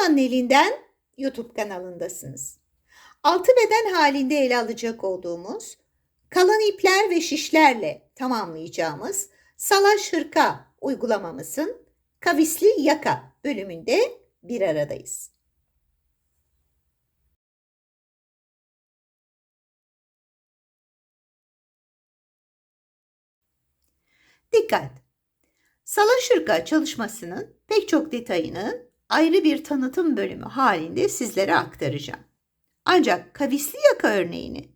Sona'nın elinden YouTube kanalındasınız. Altı beden halinde ele alacak olduğumuz kalan ipler ve şişlerle tamamlayacağımız salaş hırka uygulamamızın kavisli yaka bölümünde bir aradayız. Dikkat! Salaş hırka çalışmasının pek çok detayını ayrı bir tanıtım bölümü halinde sizlere aktaracağım. Ancak kavisli yaka örneğini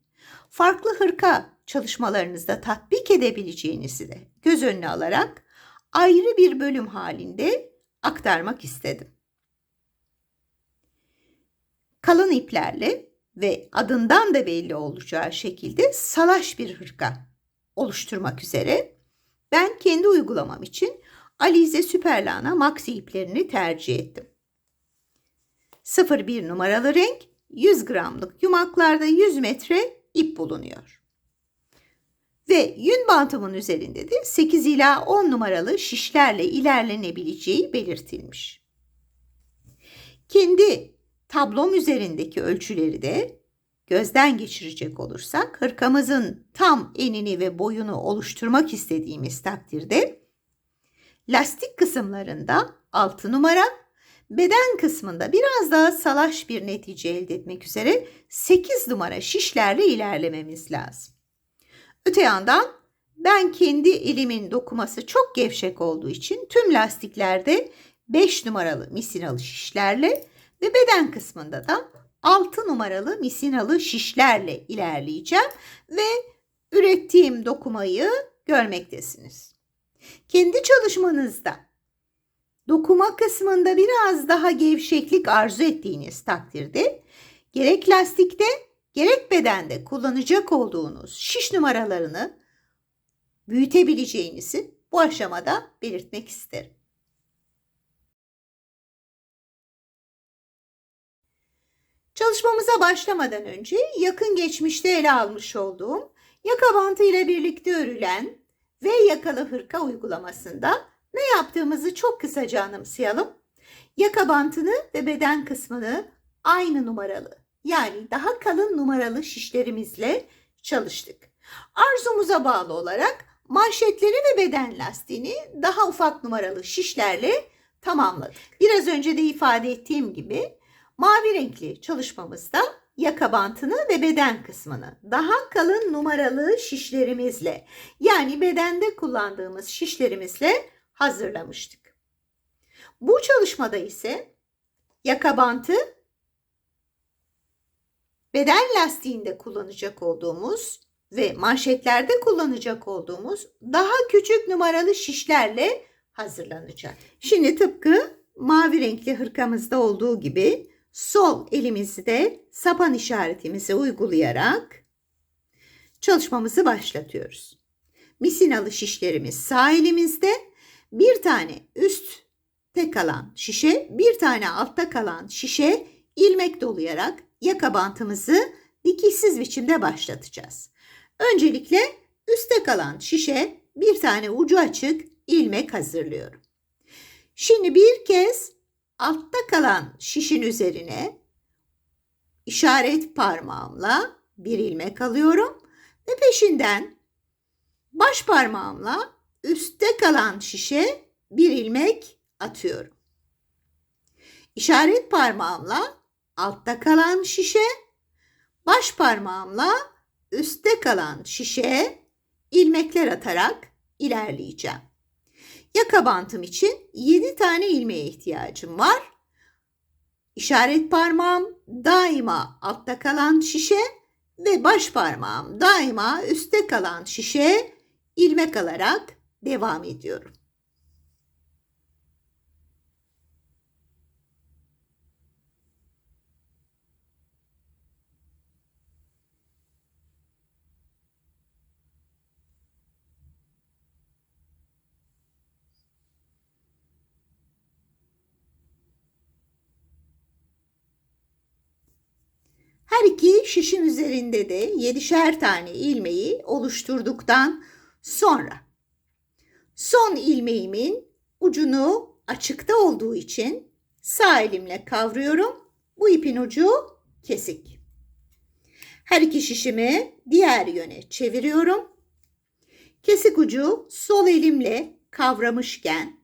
farklı hırka çalışmalarınızda tatbik edebileceğinizi de göz önüne alarak ayrı bir bölüm halinde aktarmak istedim. Kalın iplerle ve adından da belli olacağı şekilde salaş bir hırka oluşturmak üzere ben kendi uygulamam için Alize Süperlana Maxi iplerini tercih ettim. 01 numaralı renk 100 gramlık yumaklarda 100 metre ip bulunuyor. Ve yün bantımın üzerinde de 8 ila 10 numaralı şişlerle ilerlenebileceği belirtilmiş. Kendi tablom üzerindeki ölçüleri de gözden geçirecek olursak hırkamızın tam enini ve boyunu oluşturmak istediğimiz takdirde lastik kısımlarında 6 numara, beden kısmında biraz daha salaş bir netice elde etmek üzere 8 numara şişlerle ilerlememiz lazım. Öte yandan ben kendi elimin dokuması çok gevşek olduğu için tüm lastiklerde 5 numaralı misinalı şişlerle ve beden kısmında da 6 numaralı misinalı şişlerle ilerleyeceğim ve ürettiğim dokumayı görmektesiniz. Kendi çalışmanızda dokuma kısmında biraz daha gevşeklik arzu ettiğiniz takdirde gerek lastikte gerek bedende kullanacak olduğunuz şiş numaralarını büyütebileceğinizi bu aşamada belirtmek isterim. Çalışmamıza başlamadan önce yakın geçmişte ele almış olduğum yaka bantı ile birlikte örülen ve yakalı hırka uygulamasında ne yaptığımızı çok kısaca anımsayalım. Yaka bantını ve beden kısmını aynı numaralı yani daha kalın numaralı şişlerimizle çalıştık. Arzumuza bağlı olarak manşetleri ve beden lastiğini daha ufak numaralı şişlerle tamamladık. Biraz önce de ifade ettiğim gibi mavi renkli çalışmamızda yaka bantını ve beden kısmını daha kalın numaralı şişlerimizle yani bedende kullandığımız şişlerimizle hazırlamıştık. Bu çalışmada ise yaka bantı beden lastiğinde kullanacak olduğumuz ve manşetlerde kullanacak olduğumuz daha küçük numaralı şişlerle hazırlanacak. Şimdi tıpkı mavi renkli hırkamızda olduğu gibi sol elimizde sapan işaretimizi uygulayarak çalışmamızı başlatıyoruz. Misinalı şişlerimiz sağ elimizde, bir tane üstte kalan şişe, bir tane altta kalan şişe ilmek dolayarak yaka bantımızı dikişsiz biçimde başlatacağız. Öncelikle üstte kalan şişe bir tane ucu açık ilmek hazırlıyorum. Şimdi bir kez altta kalan şişin üzerine işaret parmağımla bir ilmek alıyorum ve peşinden baş parmağımla üstte kalan şişe bir ilmek atıyorum. İşaret parmağımla altta kalan şişe, baş parmağımla üstte kalan şişe ilmekler atarak ilerleyeceğim. Yaka bantım için 7 tane ilmeğe ihtiyacım var. İşaret parmağım daima altta kalan şişe ve baş parmağım daima üstte kalan şişe ilmek alarak devam ediyorum. Her iki şişin üzerinde de yedişer tane ilmeği oluşturduktan sonra son ilmeğimin ucunu açıkta olduğu için Sağ elimle kavruyorum. Bu ipin ucu kesik. Her iki şişimi diğer yöne çeviriyorum. Kesik ucu sol elimle kavramışken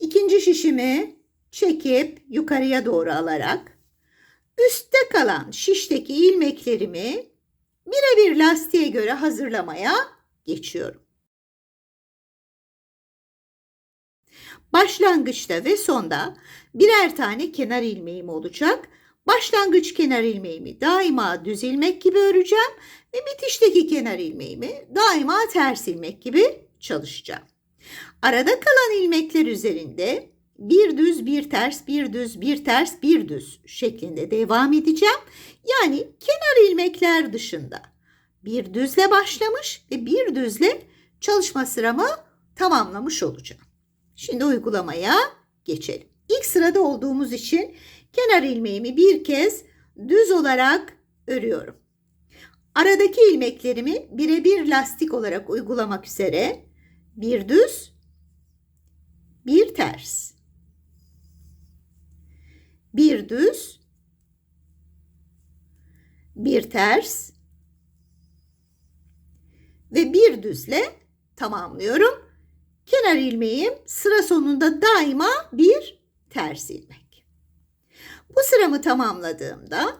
ikinci şişimi çekip yukarıya doğru alarak üstte kalan şişteki ilmeklerimi birebir lastiğe göre hazırlamaya geçiyorum. Başlangıçta ve sonda birer tane kenar ilmeğim olacak. Başlangıç kenar ilmeğimi daima düz ilmek gibi öreceğim ve bitişteki kenar ilmeğimi daima ters ilmek gibi çalışacağım. Arada kalan ilmekler üzerinde bir düz bir ters bir düz bir ters bir düz şeklinde devam edeceğim. Yani kenar ilmekler dışında bir düzle başlamış ve bir düzle çalışma sıramı tamamlamış olacağım. Şimdi uygulamaya geçelim. İlk sırada olduğumuz için kenar ilmeğimi bir kez düz olarak örüyorum. Aradaki ilmeklerimi birebir lastik olarak uygulamak üzere bir düz, bir ters. Bir düz, bir ters ve bir düzle tamamlıyorum. Kenar ilmeğim sıra sonunda daima bir ters ilmek. Bu sıramı tamamladığımda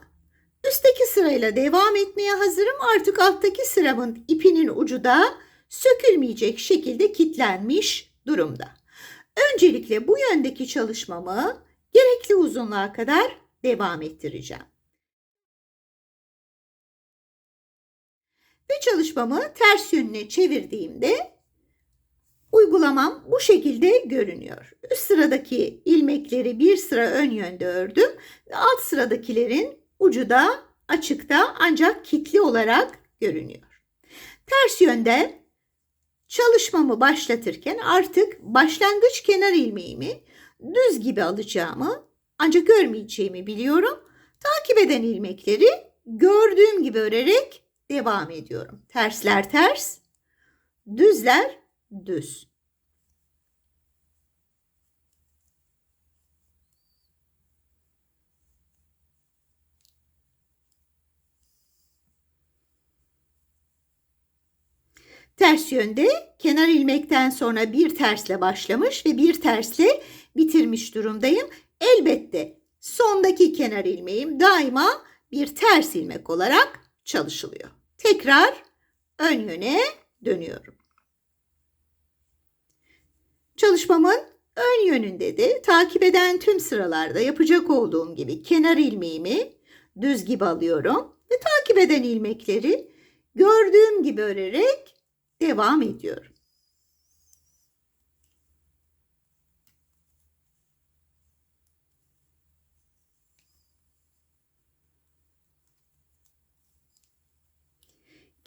üstteki sırayla devam etmeye hazırım. Artık alttaki sıramın ipinin ucu da sökülmeyecek şekilde kilitlenmiş durumda. Öncelikle bu yöndeki çalışmamı gerekli uzunluğa kadar devam ettireceğim. Ve çalışmamı ters yönüne çevirdiğimde Uygulamam bu şekilde görünüyor. Üst sıradaki ilmekleri bir sıra ön yönde ördüm ve alt sıradakilerin ucu da açıkta ancak kitli olarak görünüyor. Ters yönde çalışmamı başlatırken artık başlangıç kenar ilmeğimi düz gibi alacağımı ancak görmeyeceğimi biliyorum. Takip eden ilmekleri gördüğüm gibi örerek devam ediyorum. Tersler ters, düzler düz. Ters yönde kenar ilmekten sonra bir tersle başlamış ve bir tersle bitirmiş durumdayım. Elbette sondaki kenar ilmeğim daima bir ters ilmek olarak çalışılıyor. Tekrar ön yöne dönüyorum. Çalışmamın ön yönünde de takip eden tüm sıralarda yapacak olduğum gibi kenar ilmeğimi düz gibi alıyorum ve takip eden ilmekleri gördüğüm gibi örerek devam ediyorum.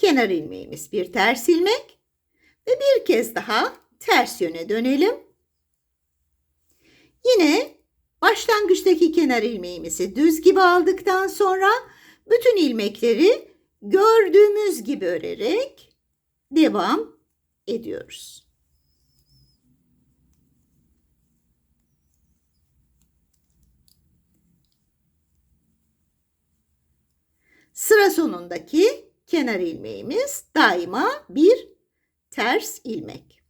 Kenar ilmeğimiz bir ters ilmek ve bir kez daha ters yöne dönelim. Yine başlangıçtaki kenar ilmeğimizi düz gibi aldıktan sonra bütün ilmekleri gördüğümüz gibi örerek devam ediyoruz. Sıra sonundaki kenar ilmeğimiz daima bir ters ilmek.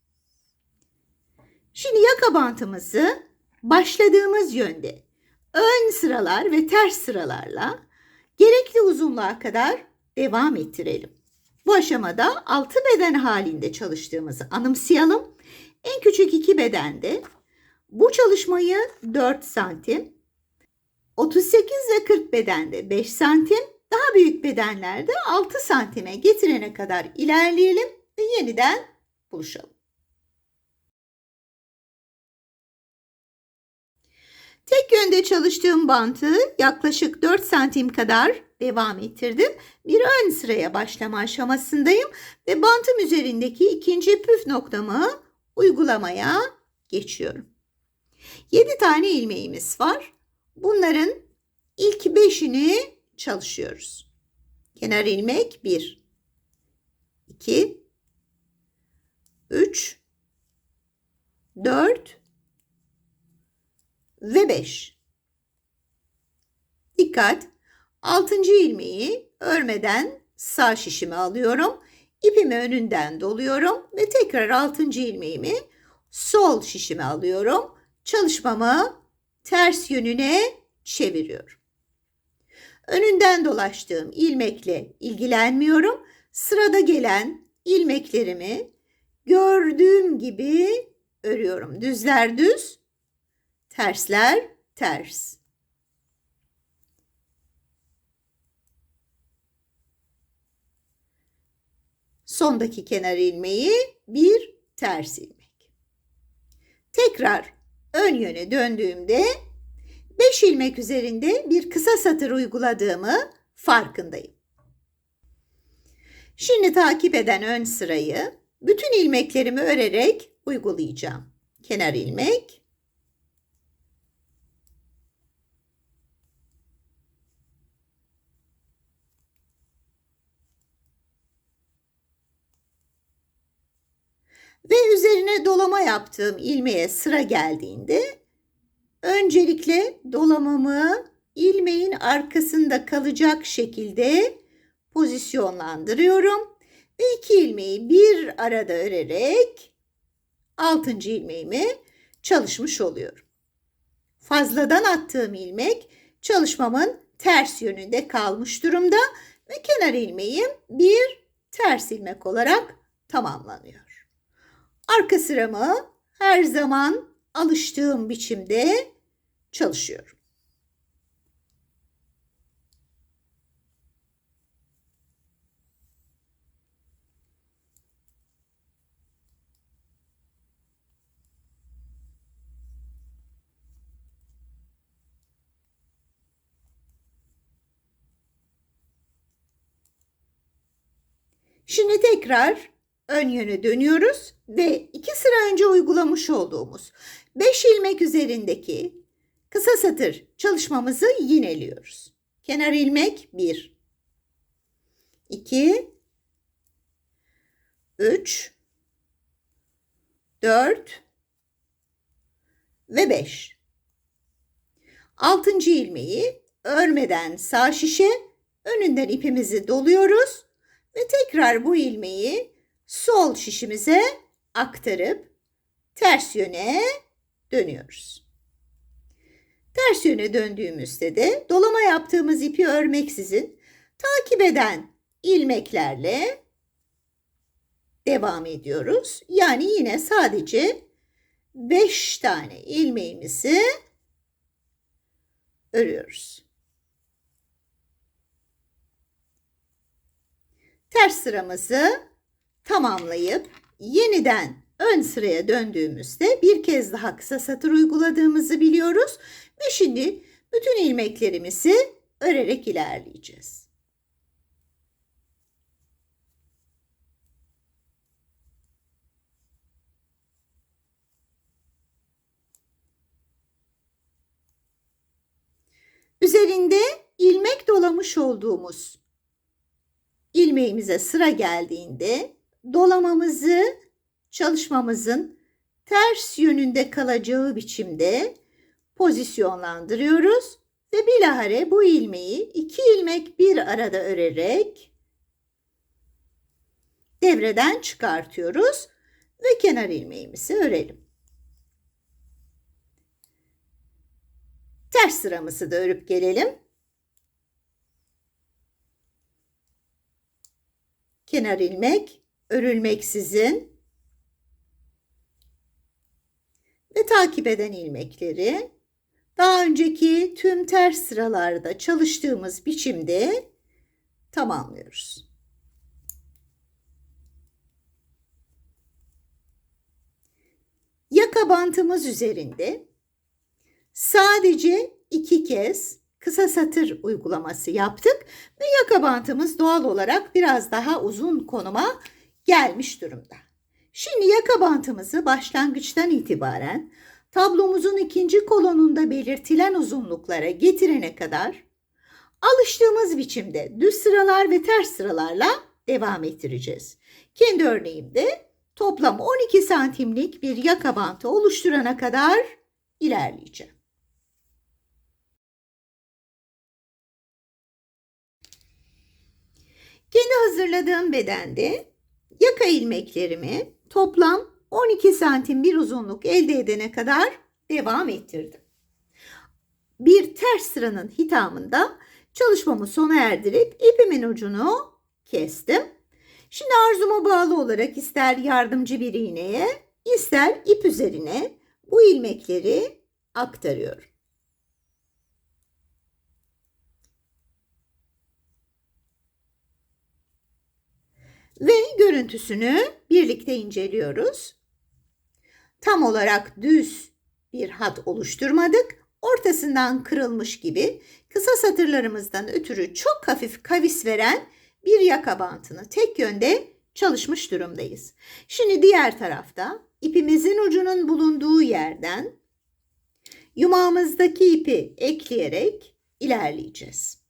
Şimdi yaka bantımızı başladığımız yönde ön sıralar ve ters sıralarla gerekli uzunluğa kadar devam ettirelim. Bu aşamada altı beden halinde çalıştığımızı anımsayalım. En küçük iki bedende bu çalışmayı 4 santim, 38 ve 40 bedende 5 santim, daha büyük bedenlerde 6 santime getirene kadar ilerleyelim ve yeniden buluşalım. Tek yönde çalıştığım bantı yaklaşık 4 santim kadar devam ettirdim. Bir ön sıraya başlama aşamasındayım ve bantım üzerindeki ikinci püf noktamı uygulamaya geçiyorum. 7 tane ilmeğimiz var. Bunların ilk 5'ini çalışıyoruz. Kenar ilmek 1 2 3 4 ve 5. Dikkat! 6. ilmeği örmeden sağ şişime alıyorum. İpimi önünden doluyorum ve tekrar 6. ilmeğimi sol şişime alıyorum. Çalışmamı ters yönüne çeviriyorum. Önünden dolaştığım ilmekle ilgilenmiyorum. Sırada gelen ilmeklerimi gördüğüm gibi örüyorum. Düzler düz, tersler ters. Sondaki kenar ilmeği bir ters ilmek. Tekrar ön yöne döndüğümde 5 ilmek üzerinde bir kısa satır uyguladığımı farkındayım. Şimdi takip eden ön sırayı bütün ilmeklerimi örerek uygulayacağım. Kenar ilmek, ve üzerine dolama yaptığım ilmeğe sıra geldiğinde öncelikle dolamamı ilmeğin arkasında kalacak şekilde pozisyonlandırıyorum ve iki ilmeği bir arada örerek altıncı ilmeğimi çalışmış oluyorum. Fazladan attığım ilmek çalışmamın ters yönünde kalmış durumda ve kenar ilmeğim bir ters ilmek olarak tamamlanıyor. Arka sıramı her zaman alıştığım biçimde çalışıyorum. Şimdi tekrar ön yöne dönüyoruz ve iki sıra önce uygulamış olduğumuz 5 ilmek üzerindeki kısa satır çalışmamızı yineliyoruz. Kenar ilmek 1 2 3 4 ve 5. Altıncı ilmeği örmeden sağ şişe önünden ipimizi doluyoruz ve tekrar bu ilmeği sol şişimize aktarıp ters yöne dönüyoruz. Ters yöne döndüğümüzde de dolama yaptığımız ipi örmeksizin takip eden ilmeklerle devam ediyoruz. Yani yine sadece 5 tane ilmeğimizi örüyoruz. Ters sıramızı tamamlayıp yeniden ön sıraya döndüğümüzde bir kez daha kısa satır uyguladığımızı biliyoruz ve şimdi bütün ilmeklerimizi örerek ilerleyeceğiz. Üzerinde ilmek dolamış olduğumuz ilmeğimize sıra geldiğinde dolamamızı çalışmamızın ters yönünde kalacağı biçimde pozisyonlandırıyoruz ve bilahare bu ilmeği iki ilmek bir arada örerek devreden çıkartıyoruz ve kenar ilmeğimizi örelim. Ters sıramızı da örüp gelelim. Kenar ilmek örülmeksizin ve takip eden ilmekleri daha önceki tüm ters sıralarda çalıştığımız biçimde tamamlıyoruz. Yaka bantımız üzerinde sadece iki kez kısa satır uygulaması yaptık ve yaka bantımız doğal olarak biraz daha uzun konuma gelmiş durumda. Şimdi yaka bantımızı başlangıçtan itibaren tablomuzun ikinci kolonunda belirtilen uzunluklara getirene kadar alıştığımız biçimde düz sıralar ve ters sıralarla devam ettireceğiz. Kendi örneğimde toplam 12 santimlik bir yaka bantı oluşturana kadar ilerleyeceğim. Kendi hazırladığım bedende yaka ilmeklerimi toplam 12 santim bir uzunluk elde edene kadar devam ettirdim. Bir ters sıranın hitamında çalışmamı sona erdirip ipimin ucunu kestim. Şimdi arzuma bağlı olarak ister yardımcı bir iğneye, ister ip üzerine bu ilmekleri aktarıyorum. Ve görüntüsünü birlikte inceliyoruz. Tam olarak düz bir hat oluşturmadık. Ortasından kırılmış gibi kısa satırlarımızdan ötürü çok hafif kavis veren bir yaka bantını tek yönde çalışmış durumdayız. Şimdi diğer tarafta ipimizin ucunun bulunduğu yerden yumağımızdaki ipi ekleyerek ilerleyeceğiz.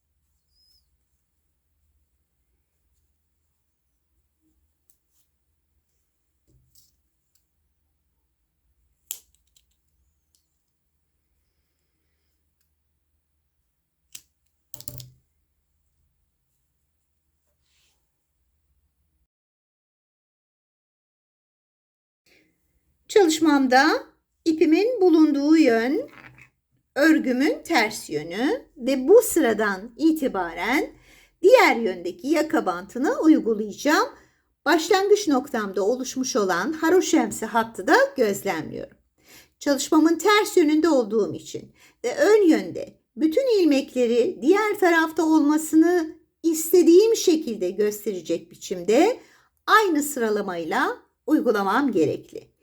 Çalışmamda ipimin bulunduğu yön örgümün ters yönü ve bu sıradan itibaren diğer yöndeki yaka bantını uygulayacağım. Başlangıç noktamda oluşmuş olan haroşemsi hattı da gözlemliyorum. Çalışmamın ters yönünde olduğum için ve ön yönde bütün ilmekleri diğer tarafta olmasını istediğim şekilde gösterecek biçimde aynı sıralamayla uygulamam gerekli.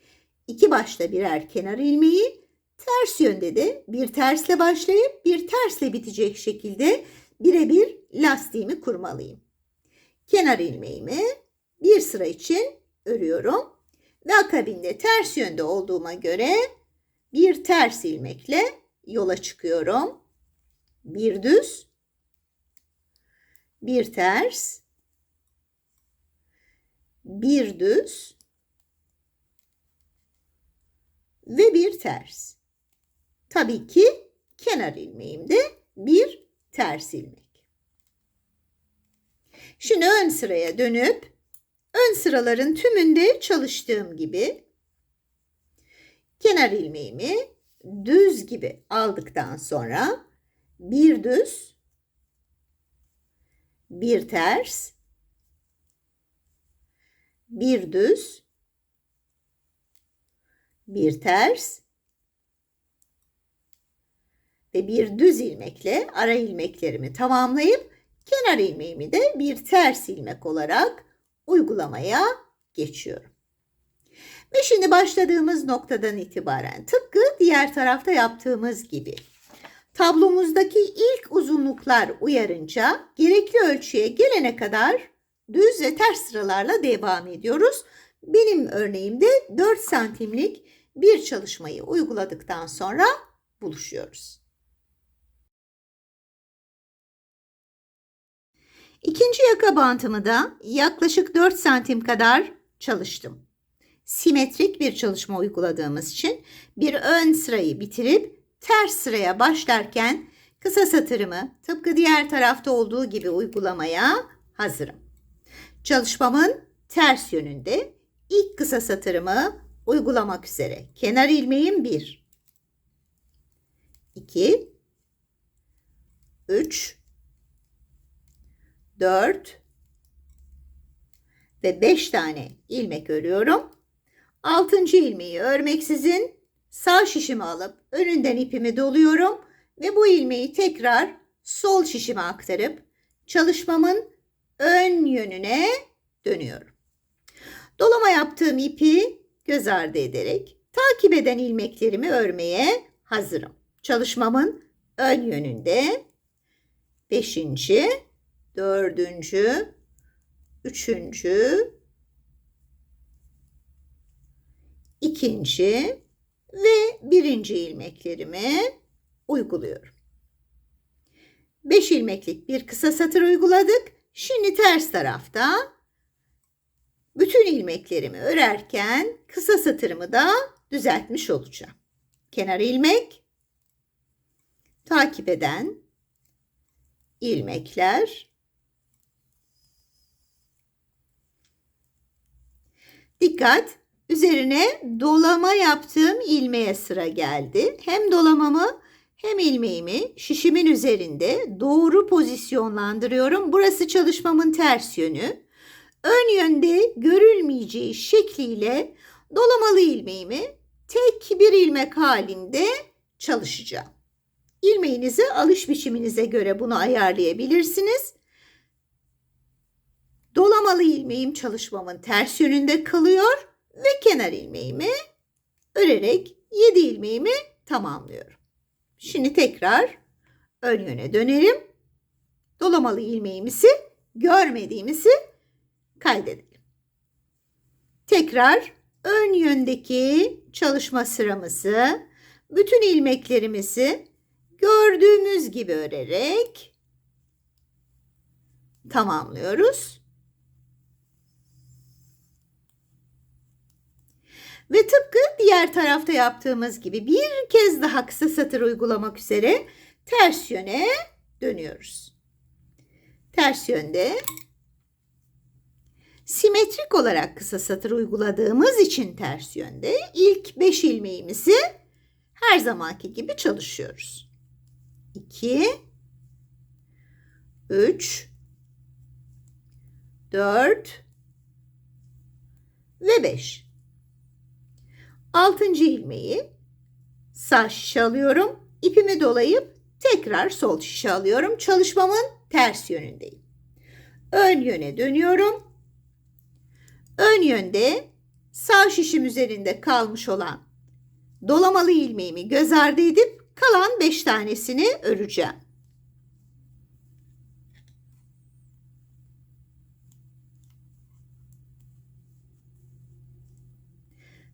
İki başta birer kenar ilmeği, ters yönde de bir tersle başlayıp bir tersle bitecek şekilde birebir lastiğimi kurmalıyım. Kenar ilmeğimi bir sıra için örüyorum ve akabinde ters yönde olduğuma göre bir ters ilmekle yola çıkıyorum. Bir düz, bir ters, bir düz, ve bir ters. Tabii ki kenar ilmeğimde bir ters ilmek. Şimdi ön sıraya dönüp ön sıraların tümünde çalıştığım gibi kenar ilmeğimi düz gibi aldıktan sonra bir düz bir ters bir düz bir ters ve bir düz ilmekle ara ilmeklerimi tamamlayıp kenar ilmeğimi de bir ters ilmek olarak uygulamaya geçiyorum. Ve şimdi başladığımız noktadan itibaren tıpkı diğer tarafta yaptığımız gibi tablomuzdaki ilk uzunluklar uyarınca gerekli ölçüye gelene kadar düz ve ters sıralarla devam ediyoruz. Benim örneğimde 4 santimlik bir çalışmayı uyguladıktan sonra buluşuyoruz. İkinci yaka bantımı da yaklaşık 4 santim kadar çalıştım. Simetrik bir çalışma uyguladığımız için bir ön sırayı bitirip ters sıraya başlarken kısa satırımı tıpkı diğer tarafta olduğu gibi uygulamaya hazırım. Çalışmamın ters yönünde ilk kısa satırımı uygulamak üzere. Kenar ilmeğim 1 2 3 4 ve 5 tane ilmek örüyorum. 6. ilmeği örmeksizin sağ şişimi alıp önünden ipimi doluyorum ve bu ilmeği tekrar sol şişime aktarıp çalışmamın ön yönüne dönüyorum. Dolama yaptığım ipi göz ardı ederek takip eden ilmeklerimi örmeye hazırım. Çalışmamın ön yönünde 5. 4. 3. 2. ve 1. ilmeklerimi uyguluyorum. 5 ilmeklik bir kısa satır uyguladık. Şimdi ters tarafta bütün ilmeklerimi örerken kısa satırımı da düzeltmiş olacağım. Kenar ilmek, takip eden ilmekler, dikkat üzerine dolama yaptığım ilmeğe sıra geldi. Hem dolamamı hem ilmeğimi şişimin üzerinde doğru pozisyonlandırıyorum. Burası çalışmamın ters yönü. Ön yönde görülmeyeceği şekliyle dolamalı ilmeğimi tek bir ilmek halinde çalışacağım. İlmeğinizi alış biçiminize göre bunu ayarlayabilirsiniz. Dolamalı ilmeğim çalışmamın ters yönünde kalıyor ve kenar ilmeğimi örerek 7 ilmeğimi tamamlıyorum. Şimdi tekrar ön yöne dönerim. Dolamalı ilmeğimizi görmediğimizi kaydedelim. Tekrar ön yöndeki çalışma sıramızı bütün ilmeklerimizi gördüğümüz gibi örerek tamamlıyoruz. Ve tıpkı diğer tarafta yaptığımız gibi bir kez daha kısa satır uygulamak üzere ters yöne dönüyoruz. Ters yönde simetrik olarak kısa satır uyguladığımız için ters yönde ilk 5 ilmeğimizi her zamanki gibi çalışıyoruz. 2 3 4 ve 5. Altıncı ilmeği sağ şişe alıyorum. İpimi dolayıp tekrar sol şişe alıyorum. Çalışmamın ters yönündeyim. Ön yöne dönüyorum. Ön yönde sağ şişim üzerinde kalmış olan dolamalı ilmeğimi göz ardı edip kalan 5 tanesini öreceğim.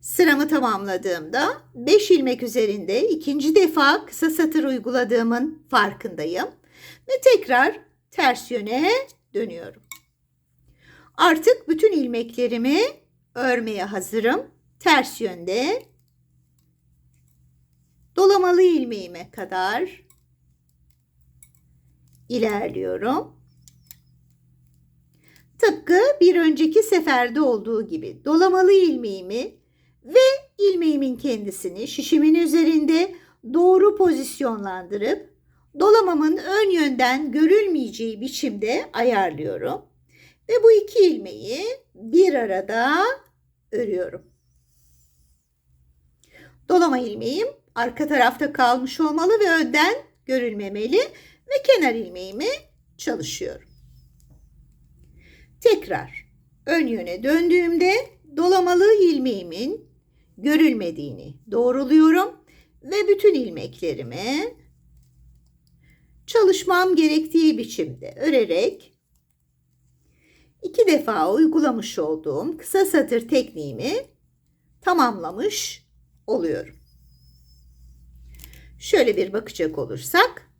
Sıramı tamamladığımda 5 ilmek üzerinde ikinci defa kısa satır uyguladığımın farkındayım ve tekrar ters yöne dönüyorum. Artık bütün ilmeklerimi örmeye hazırım. Ters yönde dolamalı ilmeğime kadar ilerliyorum. Tıpkı bir önceki seferde olduğu gibi dolamalı ilmeğimi ve ilmeğimin kendisini şişimin üzerinde doğru pozisyonlandırıp dolamamın ön yönden görülmeyeceği biçimde ayarlıyorum. Ve bu iki ilmeği bir arada örüyorum. Dolama ilmeğim arka tarafta kalmış olmalı ve önden görülmemeli ve kenar ilmeğimi çalışıyorum. Tekrar ön yöne döndüğümde dolamalı ilmeğimin görülmediğini doğruluyorum ve bütün ilmeklerimi çalışmam gerektiği biçimde örerek iki defa uygulamış olduğum kısa satır tekniğimi tamamlamış oluyorum. Şöyle bir bakacak olursak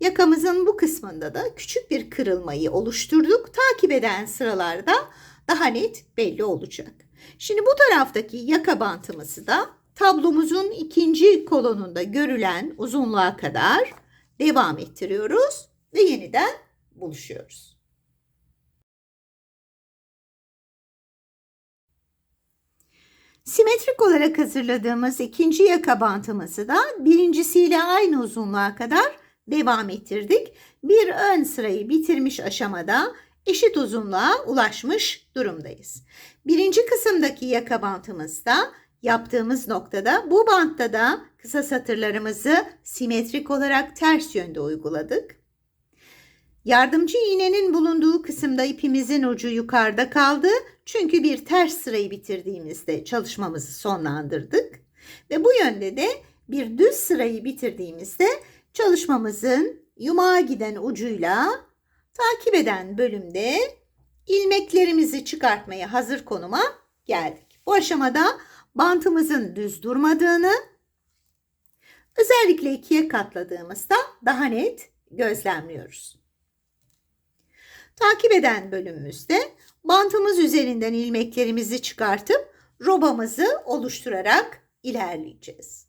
yakamızın bu kısmında da küçük bir kırılmayı oluşturduk. Takip eden sıralarda daha net belli olacak. Şimdi bu taraftaki yaka bantımızı da tablomuzun ikinci kolonunda görülen uzunluğa kadar devam ettiriyoruz ve yeniden buluşuyoruz. Simetrik olarak hazırladığımız ikinci yaka bantımızı da birincisiyle aynı uzunluğa kadar devam ettirdik. Bir ön sırayı bitirmiş aşamada eşit uzunluğa ulaşmış durumdayız. Birinci kısımdaki yaka bantımızda yaptığımız noktada bu bantta da kısa satırlarımızı simetrik olarak ters yönde uyguladık. Yardımcı iğnenin bulunduğu kısımda ipimizin ucu yukarıda kaldı. Çünkü bir ters sırayı bitirdiğimizde çalışmamızı sonlandırdık. Ve bu yönde de bir düz sırayı bitirdiğimizde çalışmamızın yumağa giden ucuyla takip eden bölümde ilmeklerimizi çıkartmaya hazır konuma geldik. Bu aşamada bantımızın düz durmadığını özellikle ikiye katladığımızda daha net gözlemliyoruz. Takip eden bölümümüzde bantımız üzerinden ilmeklerimizi çıkartıp robamızı oluşturarak ilerleyeceğiz.